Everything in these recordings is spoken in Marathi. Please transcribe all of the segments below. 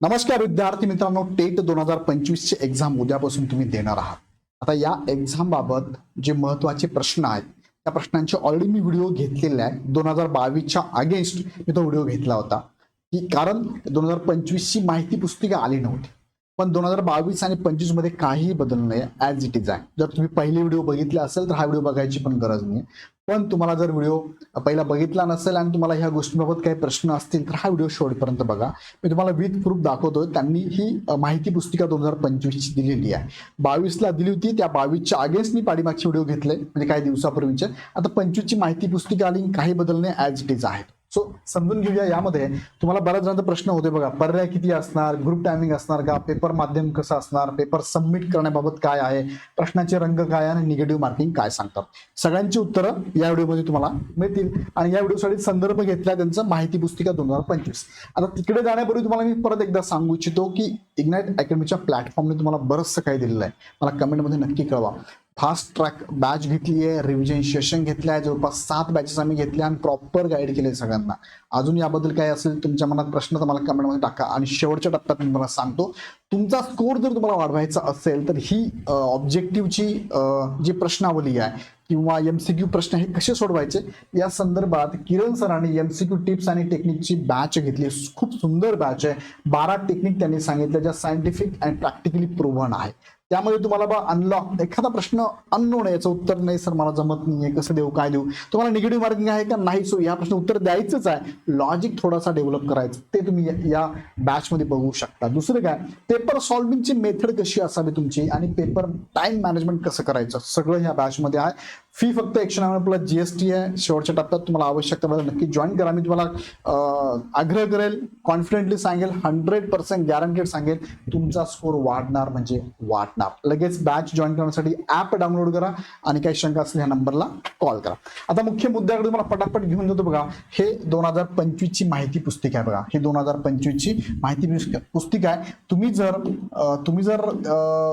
नमस्कार विद्यार्थी मित्रांनो टेट दोन हजार पंचवीसची एक्झाम उद्यापासून तुम्ही देणार आहात. आता या एक्झाम बाबत जे महत्त्वाचे प्रश्न आहेत त्या प्रश्नांचे ऑलरेडी मी व्हिडिओ घेतलेले आहे दोन हजार बावीसच्या अगेन्स्ट मी तो व्हिडिओ घेतला होता. की कारण दोन हजार पंचवीस ची माहिती पुस्तिका आली नव्हती. पण दोन हजार बावीस आणि पंचवीसमध्ये काहीही बदल नाही ॲज इट इज आहे. जर तुम्ही पहिले व्हिडिओ बघितले असेल तर हा व्हिडिओ बघायची पण गरज नाही पण तुम्हाला जर व्हिडिओ पहिला बघितला नसेल आणि तुम्हाला ह्या गोष्टींबाबत काही प्रश्न असतील तर हा व्हिडिओ शेवटपर्यंत बघा. मी तुम्हाला विथ प्रूफ दाखवतोय. त्यांनी ही माहिती पुस्तिका दोन हजार पंचवीसची दिलेली आहे. बावीसला दिली होती. त्या बावीसच्या अगेन्स्ट मी पाठीमागचे व्हिडिओ घेतले म्हणजे काही दिवसापूर्वीचे. आता पंचवीसची माहिती पुस्तिका आली काही बदल नाही ॲज इट इज आहे. सो समजून घेऊया यामध्ये. तुम्हाला बऱ्याच जणांचा प्रश्न होते बघा. पर्याय किती असणार? ग्रुप टायमिंग असणार का? पेपर माध्यम कसं असणार? पेपर सबमिट करण्याबाबत काय आहे? प्रश्नाचे रंग काय आणि निगेटिव्ह मार्किंग काय सांगतात? सगळ्यांची उत्तरं या व्हिडिओमध्ये तुम्हाला मिळतील. आणि या व्हिडिओसाठी संदर्भ घेतला त्यांचं माहिती पुस्तिका दोन हजार पंचवीस. आता तिकडे जाण्यापूर्वी तुम्हाला मी परत एकदा सांगू इच्छितो की इग्नाइट अकॅडमीच्या प्लॅटफॉर्मने तुम्हाला बरंचसं काही दिलेलं आहे. मला कमेंटमध्ये नक्की कळवा. फास्ट ट्रॅक बॅच घेतली आहे रिव्हिजन सेशन घेतलं आहे जवळपास सात बॅचेस आम्ही घेतल्या आणि प्रॉपर गाईड केले सगळ्यांना. अजून याबद्दल काय असेल तुमच्या मनात प्रश्न तर मला कमेंटमध्ये टाका. आणि शेवटच्या टप्प्यात मी तुम्हाला सांगतो तुमचा स्कोर जर तुम्हाला वाढवायचा असेल तर ही ऑब्जेक्टिव्हची जी प्रश्नावली आहे किंवा एम सीक्यू प्रश्न हे कसे सोडवायचे या संदर्भात किरण सरांनी एमसीक्यू टिप्स आणि टेक्निकची बॅच घेतली खूप सुंदर बॅच आहे. बारा टेक्निक त्यांनी सांगितलं ज्या सायंटिफिक अँड प्रॅक्टिकली प्रूव्हन आहे. त्यामध्ये तुम्हाला बा अनलॉक एखादा प्रश्न अननोन आहे याचं उत्तर नाही सर मला जमत नाहीये कसं देऊ काय देऊ? तुम्हाला निगेटिव्ह मार्किंग आहे का? नाही सो या प्रश्न उत्तर द्यायचंच आहे. लॉजिक थोडासा डेव्हलप करायचं. ते तुम्ही या- बॅचमध्ये बघू शकता. दुसरं काय? पेपर सॉल्विंगची मेथड कशी असावी तुमची? आणि पेपर टाइम मॅनेजमेंट कसं करायचं? सगळं ह्या बॅचमध्ये आहे. फी फक्त एकशे नव्याण्णव प्लस जीएसटी आहे. शेवटच्या टप्प्यात तुम्हाला आवश्यकता पडेल नक्की जॉईन करा. मी तुम्हाला आग्रह करेल कॉन्फिडेंटली सांगेल हंड्रेड पर्सेंट गॅरंटेड सांगेल तुमचा स्कोर वाढणार म्हणजे वाढणार. लगेच बॅच जॉईन करण्यासाठी ऍप डाउनलोड करा आणि काही शंका असेल ह्या नंबरला कॉल करा. आता मुख्य मुद्द्याकडे तुम्हाला पटापट घेऊन जातो बघा. हे दोन हजार पंचवीसची माहिती पुस्तिका आहे बघा. हे दोन हजार पंचवीसची माहिती पुस्तिका- आहे. तुम्ही जर तुम्ही जर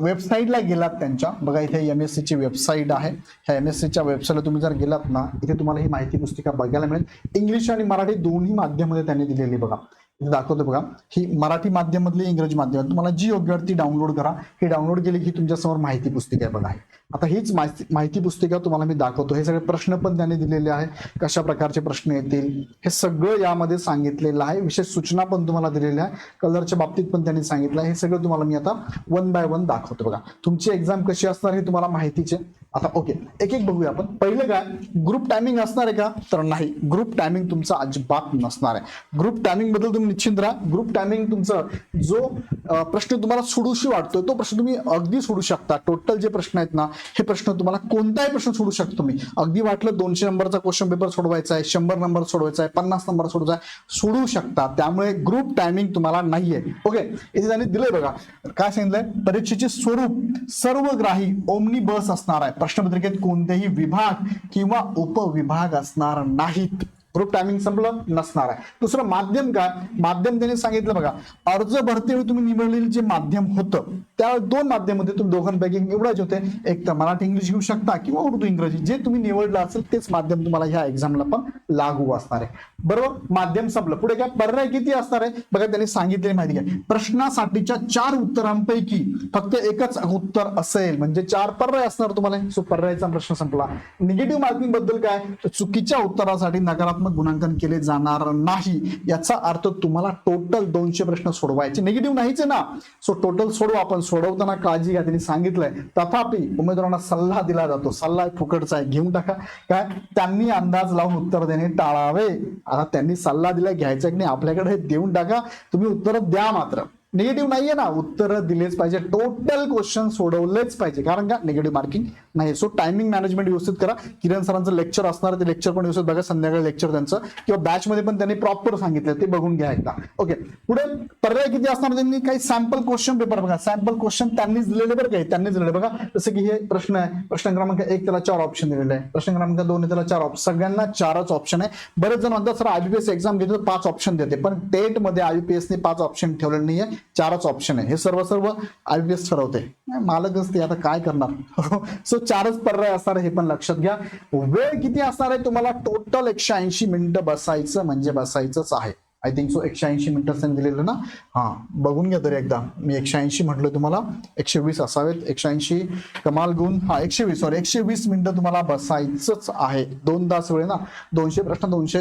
वेबसाईटला गेलात त्यांच्या बघा इथे एम एस सीची वेबसाईट आहे. ह्या एम एस सीच्या वेबसाईटला तुम्ही जर गेलात ना इथे तुम्हाला ही माहिती पुस्तिका बघायला मिळेल. इंग्लिश आणि मराठी दोन्ही माध्यमामध्ये त्यांनी दिलेली बघा. इथे दाखवतो बघा. ही मराठी माध्यमातली इंग्रजी माध्यम तुम्हाला जी योग्य वाटते ती डाउनलोड करा ही डाउनलोड केली की तुमच्यासमोर माहिती पुस्तिका आहे बघा. ही. आता हीच माहिती माहिती पुस्तिका तुम्हाला मी दाखवतो. हे सगळे प्रश्न पण त्यांनी दिलेले आहे कशा प्रकारचे प्रश्न येतील? हे सगळं यामध्ये सांगितलेलं आहे. विशेष सूचना पण तुम्हाला दिलेल्या आहे कलरच्या बाबतीत पण त्यांनी सांगितलं आहे. हे सगळं तुम्हाला मी आता वन बाय वन दाखवतो बघा. तुमची एक्झाम कशी असणार हे तुम्हाला माहितीचे. आता ओके एक एक बघूया आपण. पहिलं काय? ग्रुप टायमिंग असणार आहे का? तर नाही. ग्रुप टायमिंग तुमचा अजिबात नसणार आहे. ग्रुप टायमिंगबद्दल तुम्ही निश्चिंत राहा. ग्रुप टायमिंग तुमचं जो प्रश्न तुम्हाला सोडूशी वाटतोय तो प्रश्न तुम्ही अगदी सोडू शकता. टोटल जे प्रश्न आहेत ना हे प्रश्न तुम्हाला कोणताही प्रश्न सोडू शकतो तुम्ही. अगदी वाटलं दोनशे नंबरचा क्वेश्चन पेपर सोडवायचा आहे शंभर नंबर सोडवायचा आहे पन्नास नंबर सोडवायचा आहे सोडू शकता. त्यामुळे ग्रुप टायमिंग तुम्हाला नाहीये. ओके इथे त्यांनी दिलंय बघा काय सांगितलंय? परीक्षेचे स्वरूप सर्वग्राही ओमनी बस असणार आहे. प्रश्नपत्रिकेत कोणतेही विभाग किंवा उपविभाग असणार नाहीत. ग्रुप टायमिंग संपलं नसणार आहे. दुसरं माध्यम काय? माध्यम त्यांनी सांगितलं बघा अर्ज भरतेवेळी तुम्ही निवडलेलं जे माध्यम होतं त्या दोन माध्यमामध्ये तुम्ही दोघांपैकी निवडायचे होते. एक तर मराठी इंग्लिश घेऊ शकता किंवा उर्दू इंग्रजी जे तुम्ही निवडलं असेल तेच माध्यम तुम्हाला ह्या एक्झामला पण लागू असणार आहे. बरोबर? माध्यम संपलं. पुढे काय? पर्याय किती असणार आहे? बघा त्यांनी सांगितलेली माहिती काय प्रश्नासाठीच्या चार उत्तरांपैकी फक्त एकच उत्तर असेल म्हणजे चार पर्याय असणार तुम्हाला. सो पर्यायचा प्रश्न संपला. निगेटिव्ह मार्किंगबद्दल काय? चुकीच्या उत्तरासाठी नकारात्मक गुणांकन केले जाणार नाही याचा अर्थ तुम्हाला टोटल दोनशे प्रश्न सोडवायचे. निगेटिव्ह नाहीच आहे ना. सो टोटल सोडवा आपण सोडवताना काळजी घ्या त्यांनी सांगितलंय. तथापि उमेदवारांना सल्ला दिला जातो. सल्ला फुकटचा आहे घेऊन टाका. काय? त्यांनी अंदाज लावून उत्तर देणे टाळावे. आता त्यांनी सल्ला दिला घ्यायचा की नाही आपल्याकडे हे देऊन टाका. तुम्ही उत्तर द्या मात्र. निगेटिव्ह नाहीये ना. उत्तर दिलेच पाहिजे. टोटल क्वेश्चन सोडवलेच पाहिजे. कारण का? निगेटिव्ह मार्किंग नाही सो टायमिंग मॅनेजमेंट व्यवस्थित करा. किरण सरांचं लेक्चर असणार ते लेक्चर पण व्यवस्थित बघा. संध्याकाळी लेक्चर त्यांचं. किंवा बॅच मध्ये पण त्यांनी प्रॉपर सांगितलं ते बघून घ्या एकदा. ओके पुढे पर्याय किती असणार? त्यांनी काही सॅम्पल क्वेश्चन पेपर बघा. सॅम्पल क्वेश्चन त्यांनीच दिलेले बरं काही त्यांनीच दिलेले बघा. जसं की हे प्रश्न आहे. प्रश्न क्रमांक एक त्याला चार ऑप्शन दिलेले आहे. प्रश्न क्रमांक दोन त्याला चार ऑप्शन सगळ्यांना चारच ऑप्शन आहे. बरेच जण म्हणतात सर आयबीपीएस एक्झाम घेतो पाच ऑप्शन देते. पण टेटमध्ये ने पाच ऑप्शन ठेवलेले नाहीये. चारच ऑप्शन आहे. हे सर्व सर्व आयबीपीएस ठरवते. मालकच मालक असते आता काय करणार? सो चारच पर्याय असणार हे पण लक्षात घ्या. वेळ किती असणार आहे? तुम्हाला टोटल एकशे ऐंशी मिनिटं बसायचं म्हणजे बसायचंच आहे. आय थिंक सो एकशे ऐंशी मिनिटं त्यांनी दिलेलं ना? हां बघून घ्या तरी एकदा. मी एकशे ऐंशी म्हटलं तुम्हाला एकशे वीस असावेत. एकशे ऐंशी कमाल गुण. हा एकशे वीस सॉरी एकशे वीस मिनिटं तुम्हाला बसायचंच आहे. दोन तास वेळ ना? दोनशे प्रश्न दोनशे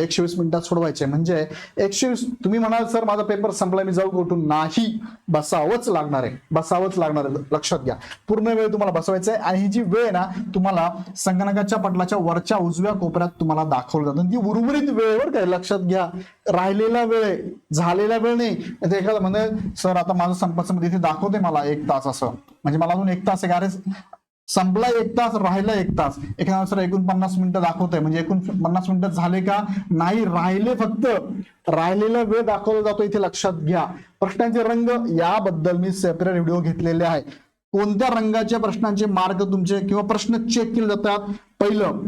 एकशे वीस मिनिटात सोडवायचे. म्हणजे एकशे वीस तुम्ही म्हणाल सर माझा पेपर संपला मी जाऊ कुठून नाही. बसावंच लागणार आहे. बसावंच लागणार आहे. लक्षात घ्या. पूर्ण वेळ तुम्हाला बसवायचा आहे. आणि ही जी वेळ आहे ना तुम्हाला संगणकाच्या पटलाच्या वरच्या उजव्या कोपऱ्यात तुम्हाला दाखवलं जातं. ती उर्वरित वेळेवर काय? लक्षात घ्या. राहिलेला वेळ झालेला वेळ नाही. आता एखादा म्हणजे सर आता माझं संपर्कमध्ये इथे दाखवते मला एक तास असं. म्हणजे मला अजून एक तास आहे अरे संपला एक तास राहिला एक तास. एखादा सर एकूण पन्नास मिनिटं दाखवतंय. म्हणजे एकूण पन्नास मिनिटं झाले का? नाही राहिले फक्त. राहिलेला वेळ दाखवला जातो इथे लक्षात घ्या. प्रश्नांचे रंग याबद्दल मी सेपरेट व्हिडिओ घेतलेले आहे. कोणत्या रंगाच्या प्रश्नांचे मार्ग तुमचे किंवा प्रश्न चेक केले जातात? पहिलं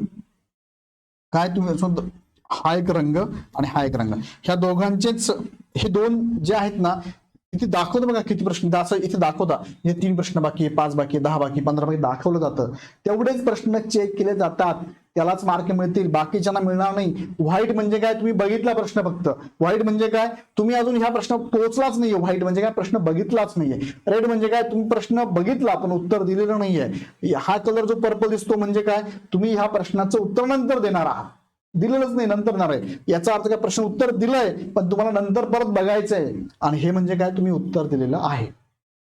काय तुम्ही हा एक रंग आणि हा एक रंग. ह्या दोघांचेच हे दोन जे आहेत ना इथे दाखवतं बघा किती प्रश्न असं इथे दाखवता. हे तीन प्रश्न बाकी आहे पाच बाकी दहा बाकी पंधरा बाकी दाखवलं जातं. तेवढेच प्रश्न चेक केले जातात. त्यालाच मार्क मिळतील बाकीच्यांना मिळणार नाही. व्हाईट म्हणजे काय? तुम्ही बघितला प्रश्न फक्त. व्हाईट म्हणजे काय? तुम्ही अजून ह्या प्रश्न पोहोचलाच नाहीये. व्हाईट म्हणजे काय? प्रश्न बघितलाच नाहीये. रेड म्हणजे काय? तुम्ही प्रश्न बघितला पण उत्तर दिलेलं नाहीये. हा कलर जो पर्पल दिसतो म्हणजे काय? तुम्ही ह्या प्रश्नाचं उत्तर नंतर देणार आहात. दिलेलंच नाही नंतर देणार आहे. याचा अर्थ काय? प्रश्न उत्तर दिलंय पण तुम्हाला नंतर परत बघायचंय. आणि हे म्हणजे काय? तुम्ही उत्तर दिलेलं आहे.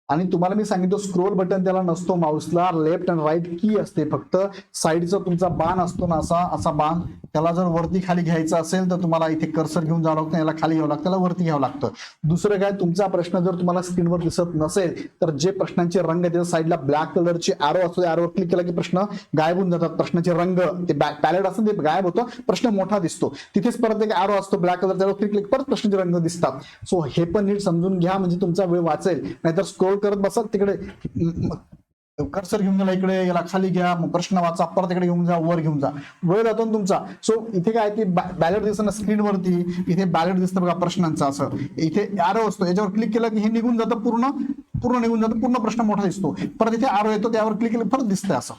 आणि तुम्हाला मी सांगितलं स्क्रोल बटन त्याला नसतो माऊसला लेफ्ट अँड राईट की असते फक्त. साईडचा तुमचा बाण असतो ना असा असा बाण. त्याला जर वरती खाली घ्यायचा असेल तर तुम्हाला इथे कर्सर घेऊन जावं लागतं याला खाली घ्यावं लागतं त्याला वरती घ्यावं लागतं. दुसरं काय तुमचा प्रश्न जर तुम्हाला स्क्रीनवर दिसत नसेल तर जे प्रश्नांचे रंग त्याच्या साईडला ब्लॅक कलरचे ॲरो असतो ॲरोवर क्लिक केला की प्रश्न गायब होऊन जातात. प्रश्नाचे रंग ते पॅलेट असतं ते गायब होतं प्रश्न मोठा दिसतो. तिथेच परत एक ॲरो असतो ब्लॅक कलर त्यावर क्लिक परत प्रश्नाचे रंग दिसतात. सो हे पण नीट समजून घ्या म्हणजे तुमचा वेळ वाचेल. नाहीतर स्क्रोल करत बसाल तिकडे कर्सर घेऊन गेला इकडे याला खाली घ्या प्रश्न वाचा परत इकडे घेऊन जा वर घेऊन जा. वेळ जातो ना तुमचा. सो इथे काय की बॅलेट दिसतं ना स्क्रीनवरती इथे बॅलेट दिसतं बघा प्रश्नांचा असं. इथे आरो असतो याच्यावर क्लिक केलं की हे निघून जातं पूर्ण पूर्ण निघून जातं पूर्ण प्रश्न मोठा दिसतो. परत इथे आरो येतो त्यावर क्लिक केलं परत दिसतंय असं.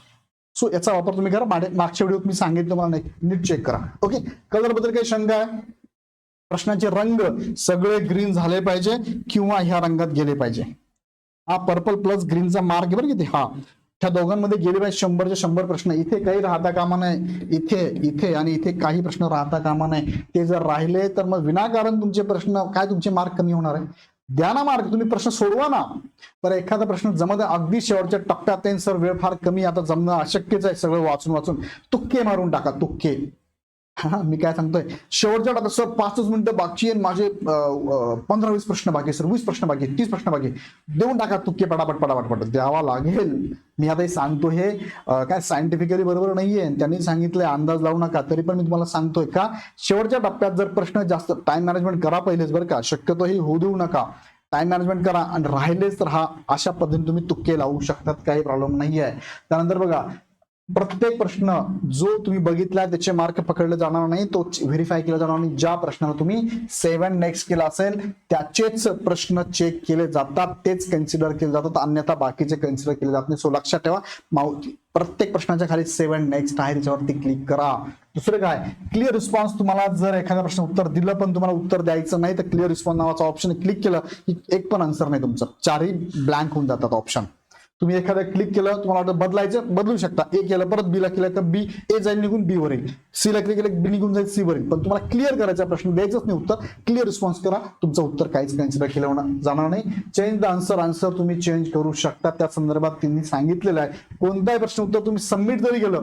सो याचा वापर तुम्ही करा. मागच्या व्हिडिओत मी सांगितलं मला नाही. नीट चेक करा. ओके कलरबद्दल काही शंका आहे? प्रश्नाचे रंग सगळे ग्रीन झाले पाहिजे किंवा ह्या रंगात गेले पाहिजे? हा पर्पल प्लस ग्रीनचा मार्क बरं किती हा. ह्या दोघांमध्ये गेले पाहिजे शंभरचे शंभर प्रश्न. इथे काही राहता कामा नाही इथे इथे आणि इथे काही प्रश्न राहता कामा नाही ते जर राहिले तर मग विनाकारण तुमचे प्रश्न काय तुमचे मार्क कमी होणार आहे? द्या ना मार्क तुम्ही प्रश्न सोडवा ना. बरं एखादा प्रश्न जमत अगदी शेवटच्या टप्प्यात सर वेळ फार कमी आता जमणं अशक्यच आहे सगळं वाचून वाचून तुक्के मारून टाका तुक्के. हा मी काय सांगतोय? शेवटच्या टप्प्यात सर पाचच मिनिटं बाकी आहे आणि माझे पंधरा वीस प्रश्न बाकी सर. वीस प्रश्न बाकी तीस प्रश्न बाकी देऊन टाका तुक्के पटापट पटापट पट द्यावा लागेल. मी आता हे सांगतो हे काय सायंटिफिकली बरोबर नाहीये. त्यांनी सांगितलंय अंदाज लावू नका. तरी पण मी तुम्हाला सांगतोय का शेवटच्या टप्प्यात जर प्रश्न जास्त टाइम मॅनेजमेंट करा पहिलेच बरं का. शक्यतो हे होऊ देऊ नका. टाइम मॅनेजमेंट करा आणि राहिलेच तर हा अशा पद्धतीने तुम्ही तुक्के लावू शकतात. काही प्रॉब्लेम नाही आहे त्यानंतर बघा प्रत्येक प्रश्न जो तुम्ही बघितला त्याचे मार्क पकडले जाणार नाही. तो व्हेरीफाय केला जाणार नाही. ज्या प्रश्नाला तुम्ही सेव्हन नेक्स्ट केला असेल त्याचेच प्रश्न चेक केले जातात. तेच कन्सिडर केले जातात. अन्यथा बाकीचे कन्सिडर केले जात नाही. सो लक्षात ठेवा. माऊ प्रत्येक प्रश्नाच्या खाली सेव्हन नेक्स्ट आहे. त्याच्यावरती क्लिक करा. दुसरं काय? क्लिअर रिस्पॉन्स तुम्हाला जर एखाद्या प्रश्न उत्तर दिलं पण तुम्हाला उत्तर द्यायचं नाही तर क्लिअर रिस्पॉन्स नावाचा ऑप्शन क्लिक केलं की एक पण आन्सर नाही तुमचं. चारही ब्लँक होऊन जातात ऑप्शन तुम्ही एखादं क्लिक केलं तुम्हाला वाटतं बदलायचं बदलू शकता. ए केलं परत बी ला केलं तर बी ए जाईल निघून बी वर येईल सी ला क्लिक केलं बी निघून जाईल सी वर येईल पण तुम्हाला क्लिअर करायचा प्रश्न द्यायचंच नाही उत्तर. क्लिअर रिस्पॉन्स करा. तुमचं उत्तर काहीच कन्सिडर केलं होणार- जाणार नाही. चेंज द आन्सर आन्सर तुम्ही चेंज करू शकता. त्या संदर्भात त्यांनी सांगितलेलं आहे. कोणताही प्रश्न उत्तर तुम्ही सबमिट जरी केलं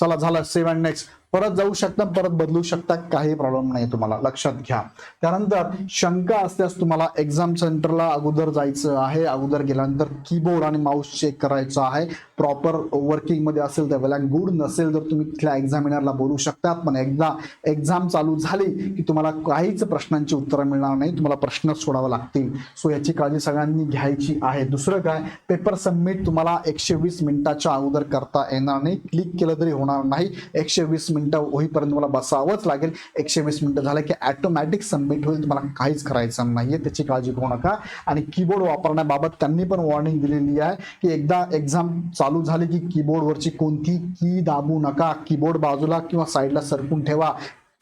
चला झालं सेव्ह अँड नेक्स्ट परत जाऊ शकता परत बदलू शकता काही प्रॉब्लेम नाही तुम्हाला. लक्षात घ्या. त्यानंतर शंका असल्यास तुम्हाला एक्झाम सेंटरला अगोदर जायचं आहे. अगोदर गेल्यानंतर कीबोर्ड आणि माऊस चेक करायचं आहे. प्रॉपर वर्किंगमध्ये असेल तर वेल अँड गुड नसेल तर तुम्ही तिथल्या एक्झामिनरला बोलू शकतात पण एकदा एक्झाम चालू झाली की तुम्हाला काहीच प्रश्नांची उत्तरं मिळणार नाही. तुम्हाला प्रश्नच सोडावे लागतील. सो याची काळजी सगळ्यांनी घ्यायची आहे. दुसरं काय? पेपर सबमिट तुम्हाला एकशे वीस मिनिटाच्या अगोदर करता येणार नाही. क्लिक केलं तरी होणार नाही. एकशे वीस मिनिटं होईपर्यंत तुम्हाला बसावंच लागेल. एकशे वीस मिनिटं झालं की ॲटोमॅटिक सबमिट होईल. तुम्हाला काहीच करायचं नाही आहे त्याची काळजी करू नका. आणि कीबोर्ड वापरण्याबाबत त्यांनी पण वॉर्निंग दिलेली आहे की एकदा एक्झाम चालू झाली की कीबोर्डवरची कोणती की दाबू नका. कीबोर्ड बाजूला किंवा साईडला सरकून ठेवा.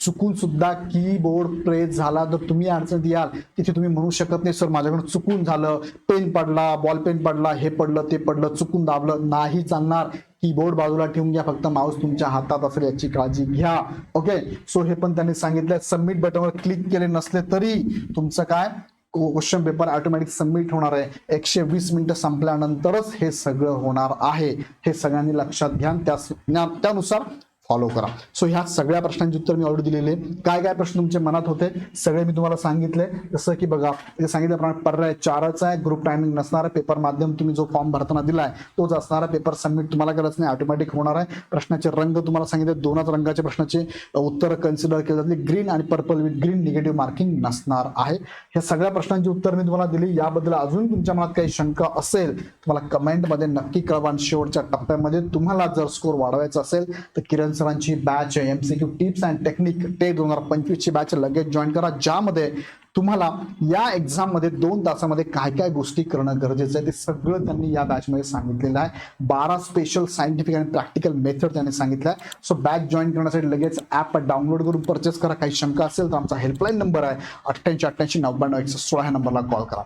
चुकून सुद्धा कीबोर्ड प्रेस झाला तर तुम्ही अडचणीत याल तिथे तुम्ही म्हणू शकत नाही सर माझ्याकडून चुकून झालं पेन पडला बॉल पेन पडला हे पडलं ते पडलं चुकून दाबलं नाही चालणार. कीबोर्ड बाजूला ठेवून घ्या फक्त माऊस तुमच्या हातात असेल याची काळजी घ्या. ओके सो हे पण त्यांनी सांगितलं सबमिट बटनवर क्लिक केले नसले तरी तुमचं काय? क्वेश्चन पेपर ऑटोमॅटिक सबमिट होणार आहे. एकशे वीस मिनिटं संपल्यानंतरच हे सगळं होणार आहे. हे सगळ्यांनी लक्षात घ्या त्या त्यानुसार फॉलो करा. सो ह्या सगळ्या प्रश्नांची उत्तर मी ऑलरेडी दिलेले आहे. काय काय प्रश्न तुमच्या मनात होते सगळे मी तुम्हाला सांगितले. जसं की बघा सांगितल्याप्रमाणे पर्याय चारच आहे. ग्रुप टायमिंग नसणार. पेपर माध्यम तुम्ही जो फॉर्म भरताना दिलाय तोच असणारा पेपर सबमिट तुम्हाला करायचं नाही. ऑटोमॅटिक होणार आहे. प्रश्नाचे रंग तुम्हाला सांगितले. दोनच रंगाचे प्रश्नाचे उत्तर कन्सिडर केले जातील. ग्रीन आणि purple with green negative marking नसणार आहे. ह्या सगळ्या प्रश्नांची उत्तर मी तुम्हाला दिली. याबद्दल अजून तुमच्या मनात काही शंका असेल तुम्हाला कमेंटमध्ये नक्की कळवा. आणि शेवटच्या टप्प्यामध्ये तुम्हाला जर स्कोर वाढवायचा असेल तर किरण सरांची batch C Q tips and technique tech दोन हजार पंचवीसची बॅच लगेच जॉईन करा. ज्यामध्ये तुम्हाला या एक्झाममध्ये दोन तासामध्ये काय काय गोष्टी करणं गरजेचं आहे ते सगळं त्यांनी या बॅच मध्ये सांगितलेलं आहे. बारा स्पेशल सायंटिफिक आणि प्रॅक्टिकल मेथड त्यांनी सांगितलं आहे. सो बॅच जॉईन करण्यासाठी लगेच ऍप डाउनलोड करून परचेस करा. काही शंका असेल तर आमचा हेल्पलाईन नंबर आहे अठ्ठ्याऐंशी अठ्ठ्याऐंशी नव्याण्णव एकशे सोळा ह्या नंबरला कॉल करा.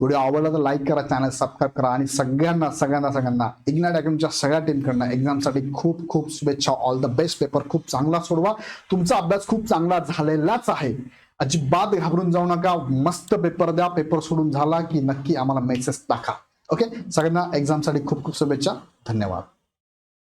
व्हिडिओ आवडला तर लाईक करा चॅनल सबस्क्राईब करा आणि सगळ्यांना सगळ्यांना सगळ्यांना इग्नाट अकॅडमीच्या सगळ्या टीमकडनं एक्झामसाठी खूप खूप शुभेच्छा. ऑल द बेस्ट पेपर खूप चांगला सोडवा. तुमचा अभ्यास खूप चांगला झालेलाच आहे. अजिबात घाबरून जाऊ नका. मस्त पेपर द्या. पेपर सोडून झाला की नक्की आम्हाला मेसेज टाका. ओके सगळ्यांना एक्झामसाठी खूप खूप शुभेच्छा. धन्यवाद.